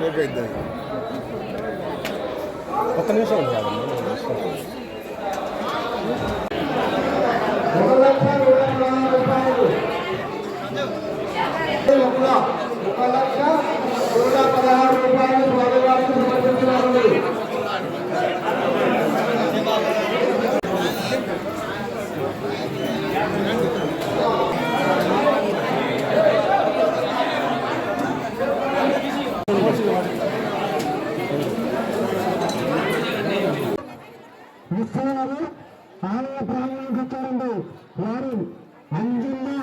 అది పోతే మనకి స్ట్రోక్ అవుతుంది ఒక్క నిమిషం ఉంది కాదమ్మా నేను వస్తాను. ఒక లక్ష నూట పదహారు రూపాయలు ఒక లక్ష నూట పదహారు రూపాయలు స్వామివారికి సమర్పించినారు அங்குமா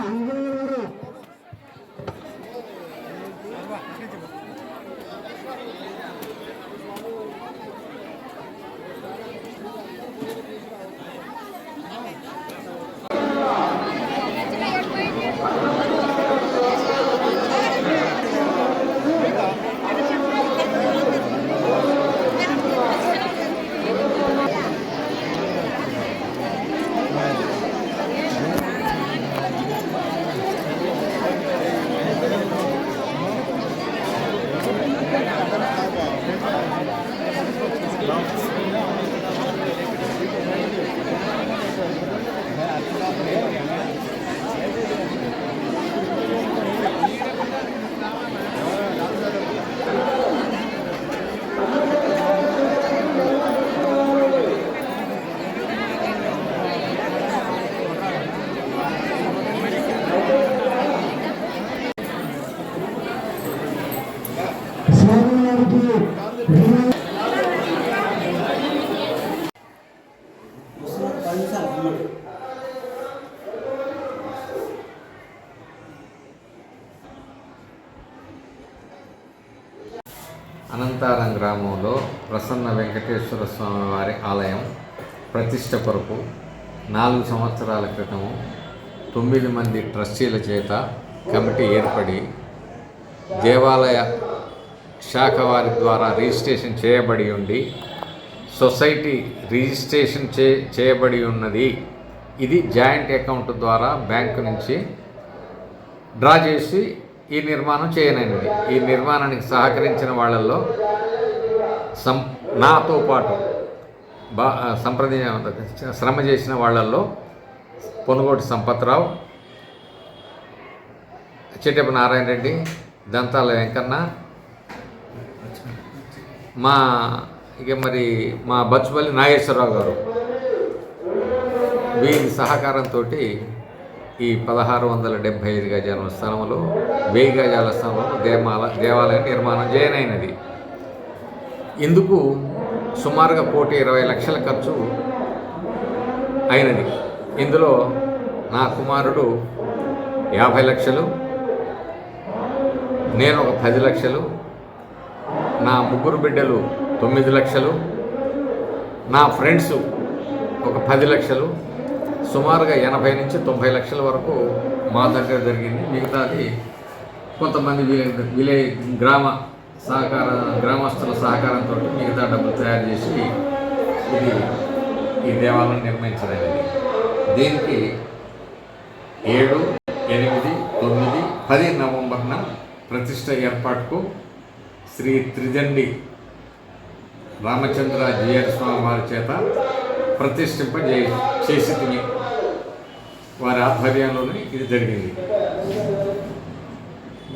అనంతారం గ్రామంలో ప్రసన్న వెంకటేశ్వర స్వామి వారి ఆలయం ప్రతిష్ట కొరకు నాలుగు సంవత్సరాల క్రితము తొమ్మిది మంది ట్రస్టీల చేత కమిటీ ఏర్పడి దేవాలయ శాఖ వారి ద్వారా రిజిస్ట్రేషన్ చేయబడి ఉండి సొసైటీ రిజిస్ట్రేషన్ చే చేయబడి ఉన్నది. ఇది జాయింట్ అకౌంట్ ద్వారా బ్యాంకు నుంచి డ్రా చేసి ఈ నిర్మాణం చేయనైనది. ఈ నిర్మాణానికి సహకరించిన వాళ్ళల్లో సం నాతో పాటు బా సంప్రదించ శ్రమ చేసిన వాళ్ళల్లో పొనుగోటి సంపత్రావు చెట్టెప్ప నారాయణ రెడ్డి దంతాల వెంకన్న మా ఇక మరి మా బచ్చుపల్లి నాగేశ్వరరావు గారు వీరి సహకారంతో ఈ పదహారు వందల డెబ్భై ఐదు గజాల స్థలంలో వెయ్యి గజాల స్థలంలో దేవాల దేవాలయం నిర్మాణం చేయనైనది. ఇందుకు సుమారుగా కోటి ఇరవై లక్షల ఖర్చు అయినది? ఇందులో నా కుమారుడు యాభై లక్షలు నేను ఒక పది లక్షలు నా ముగ్గురు బిడ్డలు తొమ్మిది లక్షలు నా ఫ్రెండ్స్ ఒక పది లక్షలు సుమారుగా ఎనభై నుంచి తొంభై లక్షల వరకు మా దగ్గర జరిగింది. మిగతాది కొంతమంది విలే గ్రామ సహకార గ్రామస్తుల సహకారంతో మిగతా డబ్బులు తయారు చేసి ఇది ఈ దేవాలయం నిర్మించదనేది దీనికి ఏడు ఎనిమిది తొమ్మిది పది నవంబర్న ప్రతిష్ట ఏర్పాటుకు శ్రీ త్రిదండి రామచంద్ర జీఆర్ స్వామి వారి చేత ప్రతిష్ఠింపజే చేసి తిని వారి ఆధ్వర్యంలోనే ఇది జరిగింది.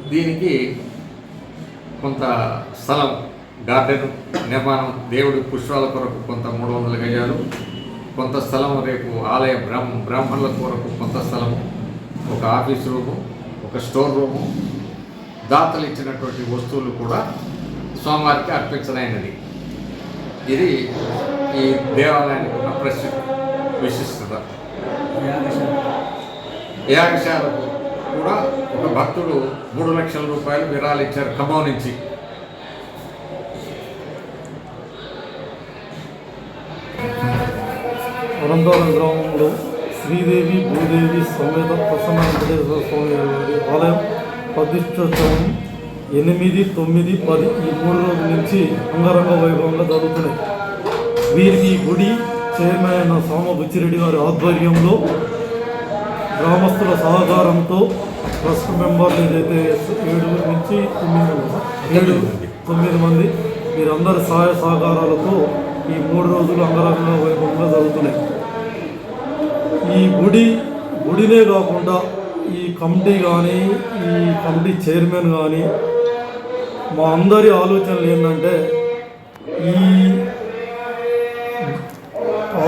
దీనికి కొంత స్థలం గార్డెన్ నిర్మాణం దేవుడి పుష్పాల కొరకు కొంత మూడు వందల గజాలు కొంత స్థలం రేపు ఆలయ బ్రాహ్మ బ్రాహ్మణుల కొరకు కొంత స్థలము ఒక ఆఫీస్ రూము ఒక స్టోర్ రూము దాతలు ఇచ్చినటువంటి వస్తువులు కూడా స్వామివారికి అర్పించదైనది ఇది ఈ దేవాలయానికి ఉన్న ప్రసి విశిష్టత. యాగశాలకు కూడా ఒక భక్తుడు మూడు లక్షల రూపాయలు విరాళించారు ఇచ్చారు ఖమ్మం నుంచి. అనంతపురం గ్రామంలో శ్రీదేవి భూదేవి సమేత ప్రసన్న వెంకటేశ్వర స్వామి వారి ఆలయం ప్రతిష్టోత్సవం ఎనిమిది తొమ్మిది పది ఈ మూడు రోజుల నుంచి అంగరంగ వైభవంగా జరుగుతున్నాయి. వీరికి గుడి చైర్మన్ అయిన సోమ బుచ్చిరెడ్డి గారి ఆధ్వర్యంలో గ్రామస్తుల సహకారంతో ట్రస్ట్ మెంబర్లు ఏదైతే ఏడుగురు నుంచి తొమ్మిది ఏడు తొమ్మిది మంది మీరందరి సహాయ సహకారాలతో ఈ మూడు రోజులు అంగరంగ వైభవంగా జరుగుతున్నాయి. ఈ గుడి గుడినే కాకుండా ఈ కమిటీ కానీ ఈ కమిటీ చైర్మన్ కానీ మా అందరి ఆలోచనలు ఏంటంటే ఈ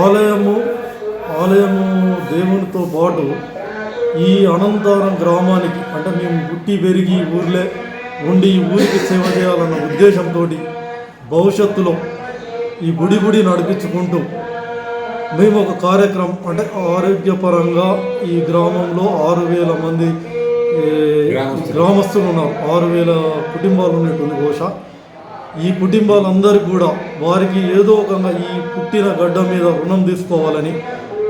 ఆలయము ఆలయము దేవునితో పాటు ఈ అనంతరం గ్రామానికి అంటే మేము పుట్టి పెరిగి ఊర్లే ఉండి ఈ ఊరికి సేవ చేయాలన్న ఉద్దేశంతో భవిష్యత్తులో ఈ గుడి గుడి నడిపించుకుంటూ మేము ఒక కార్యక్రమం అంటే ఆరోగ్యపరంగా ఈ గ్రామంలో ఆరు వేల మంది గ్రామస్తులు. ఉన్నారు. ఆరు వేల కుటుంబాలు ఉన్నట్టుంది బహుశా ఈ కుటుంబాలందరికీ కూడా వారికి ఏదో ఒక ఈ పుట్టిన గడ్డ మీద రుణం తీసుకోవాలని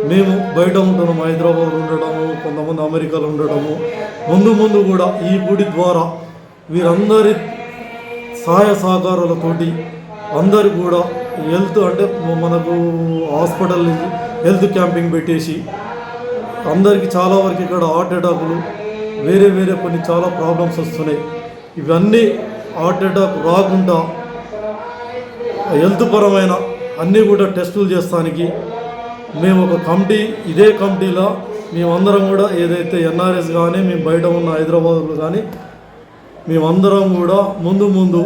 మేము బయట ఉంటున్నాము హైదరాబాద్ ఉండడము కొంతమంది అమెరికాలో ఉండడము ముందు ముందు కూడా ఈ గుడి ద్వారా వీరందరి సహాయ సహకారాలతోటి అందరు కూడా హెల్త్ అంటే మనకు హాస్పిటల్ హెల్త్ క్యాంపింగ్ పెట్టేసి అందరికీ చాలా వరకు ఇక్కడ హార్ట్ అటాకులు వేరే వేరే కొన్ని చాలా ప్రాబ్లమ్స్ వస్తున్నాయి. ఇవన్నీ హార్ట్ అటాక్ రాకుండా హెల్త్ పరమైన అన్నీ కూడా టెస్టులు చేస్తానికి మేము ఒక కమిటీ ఇదే కమిటీలో మేమందరం కూడా ఏదైతే ఎన్ఆర్ఎస్ కానీ మేము బయట ఉన్న హైదరాబాద్లో కానీ మేమందరం కూడా ముందు ముందు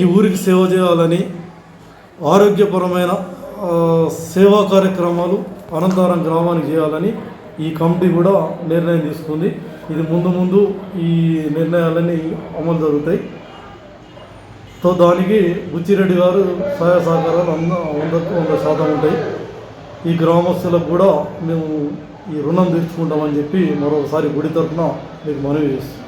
ఈ ఊరికి సేవ చేయాలని ఆరోగ్యపరమైన సేవా కార్యక్రమాలు అనంతరం గ్రామానికి చేయాలని ఈ కమిటీ కూడా నిర్ణయం తీసుకుంది. ఇది ముందు ముందు ఈ నిర్ణయాలన్నీ అమలు జరుగుతాయి. సో దానికి బుచ్చిరెడ్డి గారు సహాయ సహకారాలు అన్న వందకు వంద శాతం ఉంటాయి. ఈ గ్రామస్తులకు కూడా మేము ఈ రుణం తీర్చుకుంటామని చెప్పి మరొకసారి గుడి తరఫున మీకు మనవి చేస్తున్నాం.